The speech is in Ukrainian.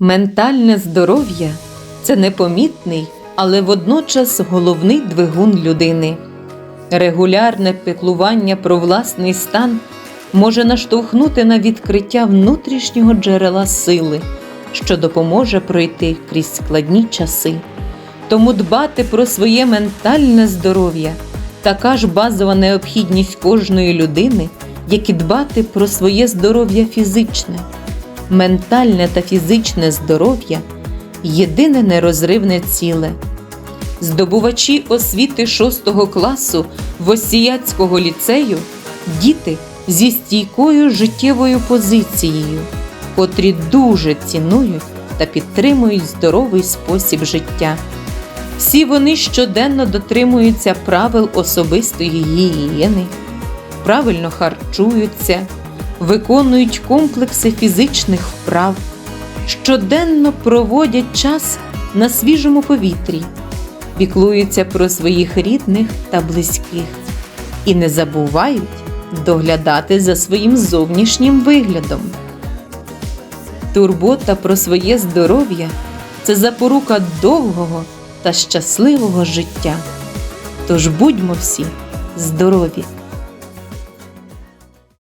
Ментальне здоров'я це непомітний, але водночас головний двигун людини. Регулярне піклування про власний стан може наштовхнути на відкриття внутрішнього джерела сили, що допоможе пройти крізь складні часи. Тому дбати про своє ментальне здоров'я така ж базова необхідність кожної людини, як і дбати про своє здоров'я фізичне. Ментальне та фізичне здоров'я єдине нерозривне ціле. Здобувачі освіти 6 класу Восіяцького ліцею діти зі стійкою життєвою позицією, котрі дуже цінують та підтримують здоровий спосіб життя. Всі вони щоденно дотримуються правил особистої гігієни, правильно харчуються, виконують комплекси фізичних вправ, щоденно проводять час на свіжому повітрі, піклуються про своїх рідних та близьких і не забувають доглядати за своїм зовнішнім виглядом. Турбота про своє здоров'я це запорука довгого та щасливого життя. Тож будьмо всі здорові!